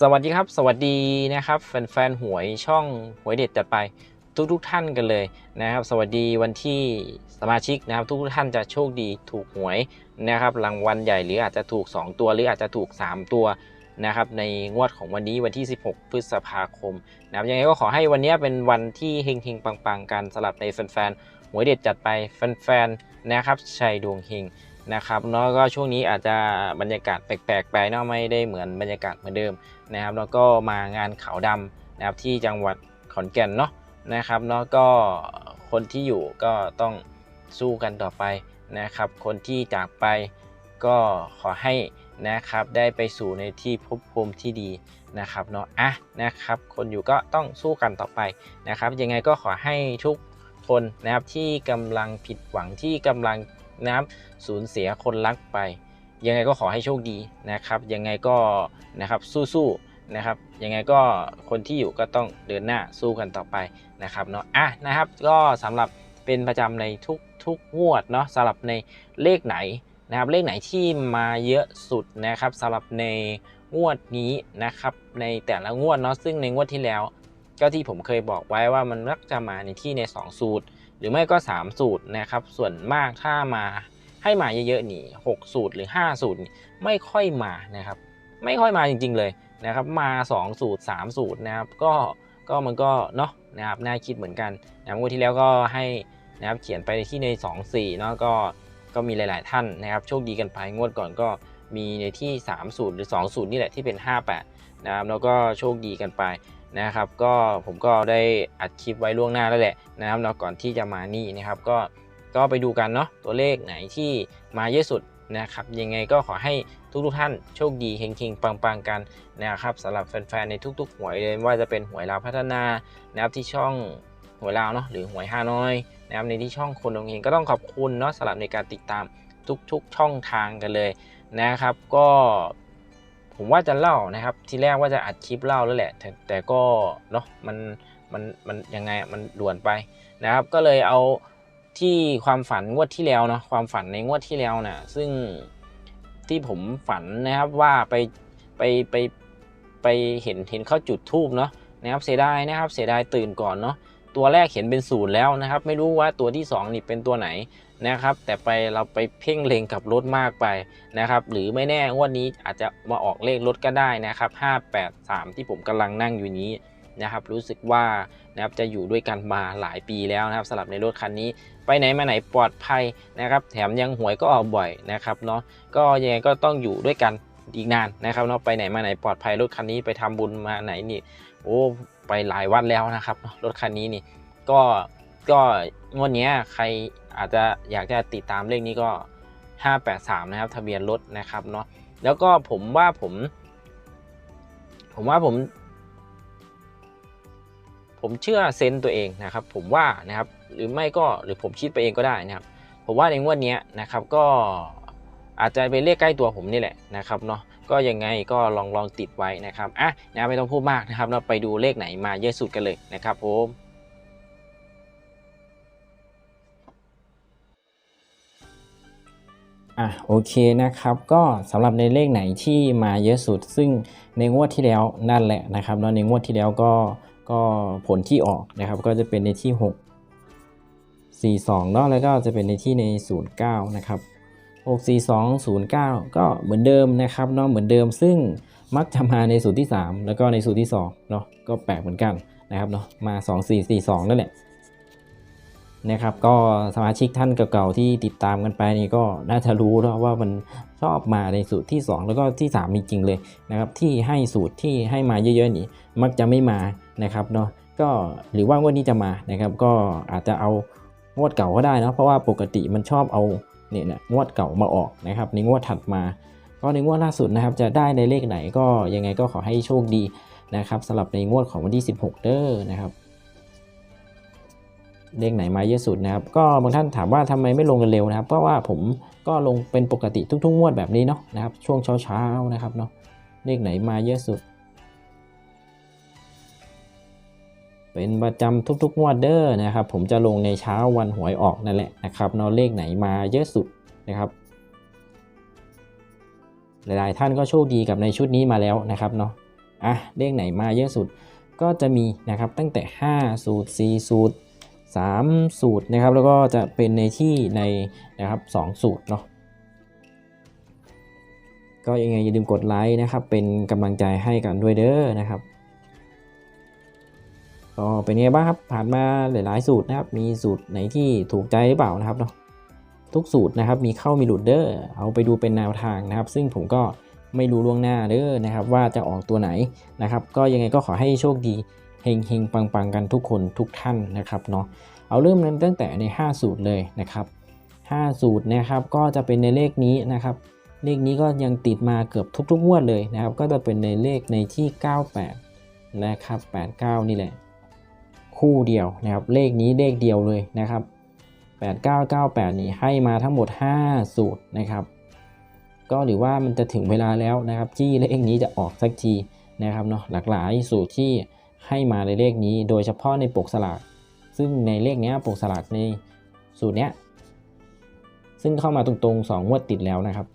สวัสดีครับ สวัสดีนะครับแฟนๆหวยช่องหวยเด็ดจัดไปทุกทุกๆท่านกันเลยนะครับ สวัสดีวันที่สมาชิกนะครับ ทุกๆท่านจะโชคดีถูกหวยนะครับรางวัลใหญ่หรืออาจจะถูก 2 ตัวหรืออาจจะถูก 3 ตัวนะครับในงวดของวันนี้วันที่ 16 พฤษภาคมนะครับยังไงก็ขอให้วันนี้เป็นวันที่เฮงๆปังๆกันสำหรับในแฟนๆหวยเด็ดจัดไปแฟนๆนะครับชัยดวงเฮง นะครับเนาะก็ช่วงนี้อาจจะบรรยากาศแปลกๆไปเนาะไม่ได้เหมือนบรรยากาศเหมือนเดิมนะครับแล้วก็มางานขาวดำนะครับที่จังหวัดขอนแก่นเนาะนะครับเนาะก็คนที่อยู่ก็ต้องสู้กันต่อไปนะครับ คนที่จากไปก็ขอให้นะครับได้ไปสู่ในที่ภพภูมิที่ดีนะครับเนาะอะนะครับ คนอยู่ก็ต้องสู้กันต่อไปนะครับ ยังไงก็ขอให้ทุกคนนะครับที่กำลังผิดหวังที่กำลัง นะครับสูญเสียคนรักไป ยังไงก็ขอให้โชคดีนะครับ ยังไงก็นะครับสู้ๆนะครับ ยังไงก็คนที่อยู่ก็ต้องเดินหน้าสู้กันต่อไปนะครับเนาะอะนะครับก็สำหรับเป็นประจำในทุกทุกงวดเนาะสำหรับในเลขไหนนะครับเลขไหนที่มาเยอะสุดนะครับสำหรับในงวดนี้นะครับในแต่ละงวดเนาะซึ่งในงวดที่แล้ว ก็ที่ผมเคยบอกไว้ว่ามันมักจะมาในที่ใน 2 สูตร หรือไม่ก็ 3 สูตรนะครับ ส่วนมากถ้ามาให้มาเยอะๆนี่6สูตรหรือ 5 สูตรไม่ค่อยมานะครับ ไม่ค่อยมาจริงๆเลยนะครับ มา 2 สูตร 3 สูตรนะครับก็ก็มันก็เนาะนะครับน่าคิดเหมือนกันนะครับงวดที่แล้วก็ให้นะครับเขียนไปที่ใน 2 4เนาะก็ก็มีหลาย ๆ ท่านนะครับ โชคดีกันไปงวดก่อนก็มีในที่3สูตรหรือ 2 สูตรนี่แหละที่เป็น 58นะครับแล้วก็โชคดีกันไป นะครับก็ผมก็ได้อัดคลิปไว้ล่วงหน้าแล้วแหละนะครับแล้วก่อนที่จะมานี่นะครับก็ก็ไปดูกันเนาะตัวเลขไหนที่มาเยอะสุดนะครับยังไงก็ขอให้ทุกๆท่านโชคดีเฮงๆ ปังๆ กันนะครับสำหรับแฟนๆในทุกๆ หวยเลยว่าจะเป็นหวยลาวพัฒนานะครับที่ช่องหวยลาวเนาะหรือหวยฮานอยนะครับในที่ช่องคนดวงเฮงก็ต้องขอบคุณเนาะสำหรับในการติดตามทุกๆ ช่องทางกันเลยนะครับ ก็ ผมว่าจะเล่านะครับ ทีแรกว่าจะอัดคลิปเล่าแล้วแหละแต่แต่ก็เนาะมันมันมันยังไงมันด่วนไปนะครับ ก็เลยเอาที่ความฝันงวดที่แล้วเนาะความฝันในงวดที่แล้วนะซึ่งที่ผมฝันนะครับว่าไปไปไปไปเห็นเห็นเขาจุดทูบเนาะนะครับเสียดายนะครับเสียดายตื่นก่อนเนาะตัวแรกเห็นเป็นศูนย์แล้วนะครับ ไม่รู้ว่าตัวที่สองนี่เป็นตัวไหน นะครับ แต่ไปเราไปเพ่งเล็งกับรถมากไปนะครับ หรือไม่แน่งวดนี้อาจจะมาออกเลขรถก็ได้นะครับ 583 ที่ผมกำลังนั่งอยู่นี้นะครับ รู้สึกว่านะครับจะอยู่ด้วยกันมาหลายปีแล้วนะครับสำหรับในรถคันนี้ ไปไหนมาไหนปลอดภัยนะครับ แถมยังหวยก็ออกบ่อยนะครับเนาะก็ยังไงก็ต้องอยู่ด้วยกันอีกนานนะครับเนาะไปไหนมาไหนปลอดภัยรถคันนี้ไปทำบุญมาไหนนี่โอ้ไปหลายวัดแล้วนะครับรถคันนี้นี่ก็ก็งวดนี้ใคร อาจจะอยากจะติดตามเลขนี้ก็ 583 นะครับ ทะเบียนรถนะครับเนาะแล้วก็ผมว่าผม ผมว่าผม ผมเชื่อเซนส์ตัวเองนะครับ ผมว่านะครับหรือไม่ก็หรือผมคิดไปเองก็ได้นะครับ ผมว่าในงวดนี้นะครับก็อาจจะเป็นเลขใกล้ตัวผมนี่แหละนะครับเนาะก็ยังไงก็ลองลองติดไว้นะครับอะนะไม่ต้องพูดมากนะครับ เราไปดูเลขไหนมาเยอะสุดกันเลยนะครับผม อะโอเคนะครับก็สำหรับในเลขไหนที่มาเยอะสุด ซึ่งในงวดที่แล้วนั่นแหละนะครับแล้วในงวดที่แล้วก็ก็ผลที่ออกนะครับก็จะเป็นในที่ 6 42เนาะแล้วก็จะเป็นในที่ใน 09 นะครับ 6 4 2 0 9 ก็เหมือนเดิมนะครับเนาะเหมือนเดิมซึ่งมักจะมาในสูตรที่ 3 แล้วก็ในสูตรที่2เนาะก็แปลกเหมือนกันนะครับเนาะมา 2 4 4 2 นั่นแหละ นะครับก็สมาชิกท่านเก่าๆที่ติดตามกันไปนี่ก็น่าจะรู้แล้วว่ามันชอบมาในสูตรที่ 2 แล้วก็ที่ 3 จริงๆเลยนะครับที่ให้สูตรที่ให้มาเยอะๆนี่มักจะไม่มานะครับเนาะก็หรือว่างวดนี้จะมานะครับ ก็อาจจะเอางวดเก่าก็ได้นะเพราะว่าปกติมันชอบเอาเนี่ยนะงวดเก่ามาออกนะครับในงวดถัดมา ก็ในงวดล่าสุดนะครับจะได้ในเลขไหนก็ยังไงก็ขอให้โชคดีนะครับสำหรับในงวดของวันที่ 16 เด้อนะครับ เลขไหนมาเยอะสุดนะครับ ก็บางท่านถามว่าทำไมไม่ลงกันเร็วนะครับ เพราะว่าผมก็ลงเป็นปกติทุกๆงวดแบบนี้เนาะนะครับ ช่วงเช้าๆนะครับเนาะเลขไหนมาเยอะสุด เป็นประจำทุกๆงวดเด้อนะครับ ผมจะลงในเช้าวันหวยออกนั่นแหละนะครับเนาะเลขไหนมาเยอะสุดนะครับ หลายๆท่านก็โชคดีกับในชุดนี้มาแล้วนะครับเนาะอะเลขไหนมาเยอะสุดก็จะมีนะครับตั้งแต่5สูตร4สูตร 3 สูตรนะครับ แล้วก็จะเป็นในที่ในนะครับ 2 สูตรเนาะก็ยังไงอย่าลืมกดไลค์นะครับ เป็นกำลังใจให้กันด้วยเด้อนะครับก็เป็นไงบ้างครับผ่านมาหลายๆสูตรนะครับ มีสูตรไหนที่ถูกใจหรือเปล่านะครับเนาะทุกสูตรนะครับมีเข้ามีหลุดเด้อเอาไปดูเป็นแนวทางนะครับ ซึ่งผมก็ไม่รู้ล่วงหน้าเด้อนะครับ ว่าจะออกตัวไหนนะครับ ก็ยังไงก็ขอให้โชคดี เฮงเฮงปังปังกันทุกคนทุกท่านนะครับเนาะเอาเริ่มนั้นตั้งแต่ใน 5 สูตรเลยนะครับ5สูตรนะครับก็จะเป็นในเลขนี้นะครับเลขนี้ก็ยังติดมาเกือบทุกๆงวดเลยนะครับ ก็จะเป็นในเลขในที่ 98 นะครับ 89 นี่แหละ คู่เดียวนะครับ เลขนี้เลขเดียวเลยนะครับ 8998 นี่ให้มาทั้งหมด 5 สูตรนะครับ ก็หรือว่ามันจะถึงเวลาแล้วนะครับที่เลขนี้จะออกสักทีนะครับเนาะหลากหลายสูตรที่ ให้มาในเลขนี้โดยเฉพาะในปกสลาก ซึ่งในเลขนี้ปกสลากในสูตรเนี้ยซึ่งเข้ามาตรงๆ2งวดติดแล้วนะครับ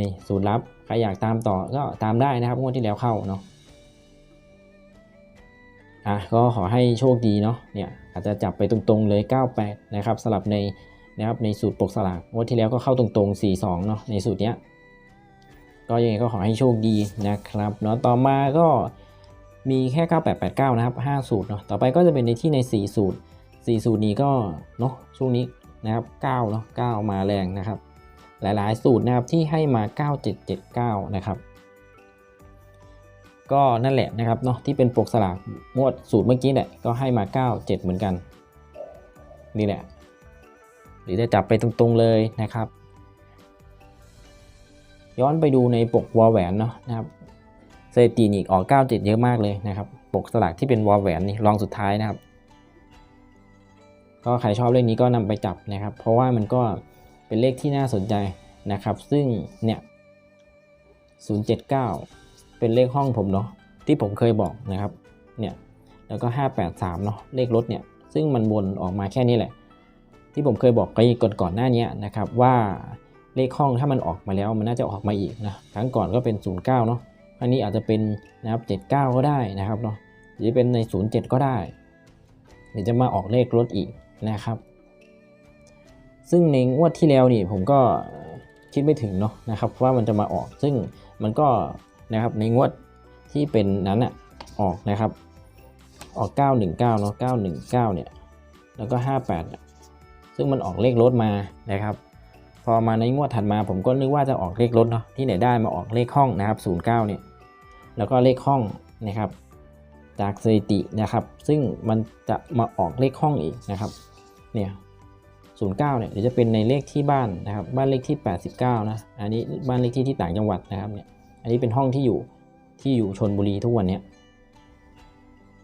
นี่สูตรลับใครอยากตามต่อก็ตามได้นะครับงวดที่แล้วเข้าเนาะอะก็ขอให้โชคดีเนาะเนี่ยอาจจะจับไปตรงๆเลย 98 นะครับสลับในนะครับในสูตรปกสลากงวดที่แล้วก็เข้าตรงๆ 42 เนาะในสูตรเนี้ย ก็ยังไงก็ขอให้โชคดีนะครับเนาะต่อมาก็มีแค่ 9889 นะครับ 5 สูตรเนาะต่อไปก็จะเป็นในที่ใน 4 สูตร 4 สูตรนี้ก็เนาะช่วงนี้นะครับ9เนาะ9มาแรงนะครับ หลายๆ สูตรนะครับที่ให้มา 9779 นะครับ ก็นั่นแหละนะครับเนาะที่เป็นปกสลากงวดสูตรเมื่อกี้แหละก็ให้มา 97 เหมือนกัน นี่แหละหรือจะจับไปตรงๆเลยนะครับ ย้อนไปดูในปกวอลแหวนเนาะนะครับสถิติอีกออก97เยอะมากเลยนะครับ ปกสลากที่เป็นวอลแหวนนี่รองสุดท้ายนะครับ ก็ใครชอบเลขนี้ก็นำไปจับนะครับ เพราะว่ามันก็เป็นเลขที่น่าสนใจนะครับ ซึ่งเนี่ย079 เป็นเลขห้องผมเนาะที่ผมเคยบอกนะครับเนี่ยแล้วก็ 583เนาะเลขรถเนี่ยซึ่งมันวนออกมาแค่นี้แหละ ที่ผมเคยบอกไปก่อนก่อนหน้านี้นะครับว่า เลขห้องถ้ามันออกมาแล้วมันน่าจะออกมาอีกนะครั้งก่อนก็เป็น 09เนาะครั้งนี้อาจจะเป็นนะครับ79 ก็ได้นะครับเนาะหรือเป็นใน 07 ก็ได้หรือจะมาออกเลขรถอีกนะครับ ซึ่งในงวดที่แล้วนี่ผมก็คิดไม่ถึงเนาะนะครับว่ามันจะมาออกซึ่งมันก็นะครับในงวดที่เป็นนั้นอะออกนะครับ ออก 919เนาะ919เนี่ยแล้วก็ 58 ซึ่งมันออกเลขรถมานะครับ พอมาในงวดถัดมาผมก็นึกว่าจะออกเลขรถเนาะที่ไหนได้มาออกเลขห้องนะครับ09เนี่ยแล้วก็เลขห้องนะครับ จากสถิตินะครับ ซึ่งมันจะมาออกเลขห้องอีกนะครับเนี่ย09เนี่ยเดี๋ยวจะเป็นในเลขที่บ้านนะครับ บ้านเลขที่ 89นะอันนี้บ้านเลขที่ที่ต่างจังหวัดนะครับเนี่ยอันนี้เป็นห้องที่อยู่ที่อยู่ชนบุรีทุกวันเนี้ย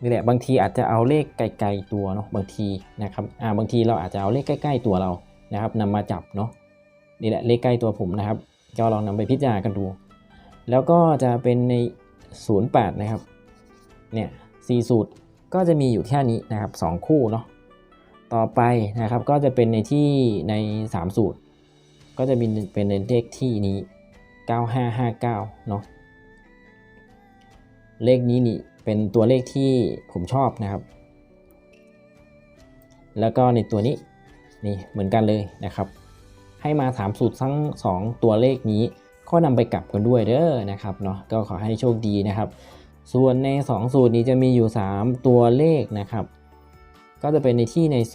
นี่แหละบางทีอาจจะเอาเลขไกลๆตัวเนาะบางทีนะครับอ่าบางทีเราอาจจะเอาเลขใกล้ ๆ ตัวเรานะครับนำมาจับเนาะ นี่แหละเลขใกล้ตัวผมนะครับก็ลองนำไปพิจารณากันดู แล้วก็จะเป็นใน 08 นะครับ เนี่ยสี่สูตรก็จะมีอยู่แค่นี้นะครับ 2 คู่เนาะ ต่อไปนะครับก็จะเป็นในที่ใน 3 สูตร ก็จะเป็นเป็นในเลขที่นี้ 9559 เนาะ เลขนี้นี่เป็นตัวเลขที่ผมชอบนะครับ แล้วก็ในตัวนี้นี่เหมือนกันเลยนะครับ ให้มา3สูตรทั้ง 2 ตัวเลขนี้ ก็นำไปกลับกันด้วยเด้อนะครับเนาะก็ขอให้โชคดีนะครับ ส่วนใน 2 สูตรนี้จะมีอยู่ 3 ตัวเลขนะครับ ก็จะเป็นในที่ใน 07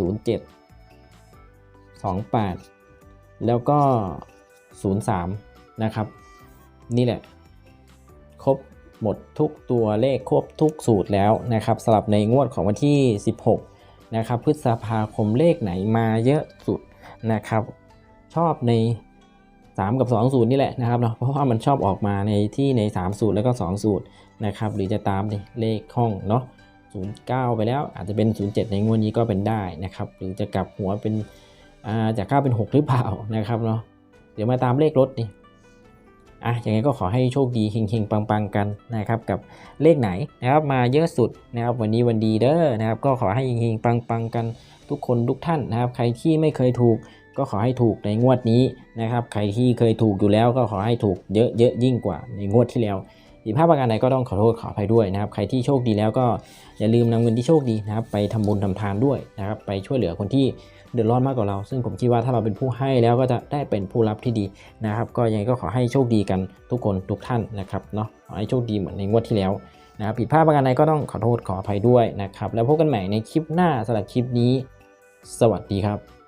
28 แล้วก็ 03 นะครับ นี่แหละ ครบหมดทุกตัวเลขครบทุกสูตรแล้วนะครับสำหรับในงวดของวันที่ 16 นะครับ พฤษภาคมเลขไหนมาเยอะสุดนะครับ ชอบใน 3 กับ 2 สูตรนี่แหละนะครับเนาะเพราะว่ามันชอบออกมาในที่ใน 3 สูตรแล้วก็ 2 สูตรนะครับหรือจะตามเลขห้องเนาะ09 ไปแล้วอาจจะเป็น 07 ในงวดนี้ก็เป็นได้นะครับหรือจะกลับหัวเป็นอ่าจาก9เป็น 6 หรือเปล่านะครับเนาะเดี๋ยวมาตามเลขรถนี่อะยังไงก็ขอให้โชคดีเฮงๆปังๆกันนะครับกับเลขไหนนะครับมาเยอะสุดนะครับวันนี้วันดีเด้อนะครับก็ขอให้เฮงๆปังๆกันทุกคนทุกท่านนะครับใครที่ไม่เคยถูก ก็ขอให้ถูกในงวดนี้นะครับใครที่เคยถูกอยู่แล้วก็ขอให้ถูกเยอะๆยิ่งกว่าในงวดที่แล้วผิดพลาดประการใดก็ต้องขอโทษขออภัยด้วยนะครับ ใครที่โชคดีแล้วก็อย่าลืมนำเงินที่โชคดีนะครับ ไปทำบุญทำทานด้วยนะครับ ไปช่วยเหลือคนที่เดือดร้อนมากกว่าเรา ซึ่งผมคิดว่าถ้าเราเป็นผู้ให้แล้วก็จะได้เป็นผู้รับที่ดีนะครับ ก็ยังไงก็ขอให้โชคดีกันทุกคนทุกท่านนะครับเนาะขอให้โชคดีเหมือนในงวดที่แล้วนะครับผิดพลาดประการใดก็ต้องขอโทษขออภัยด้วยนะครับ แล้วพบกันใหม่ในคลิปหน้าสำหรับคลิปนี้ สวัสดีครับ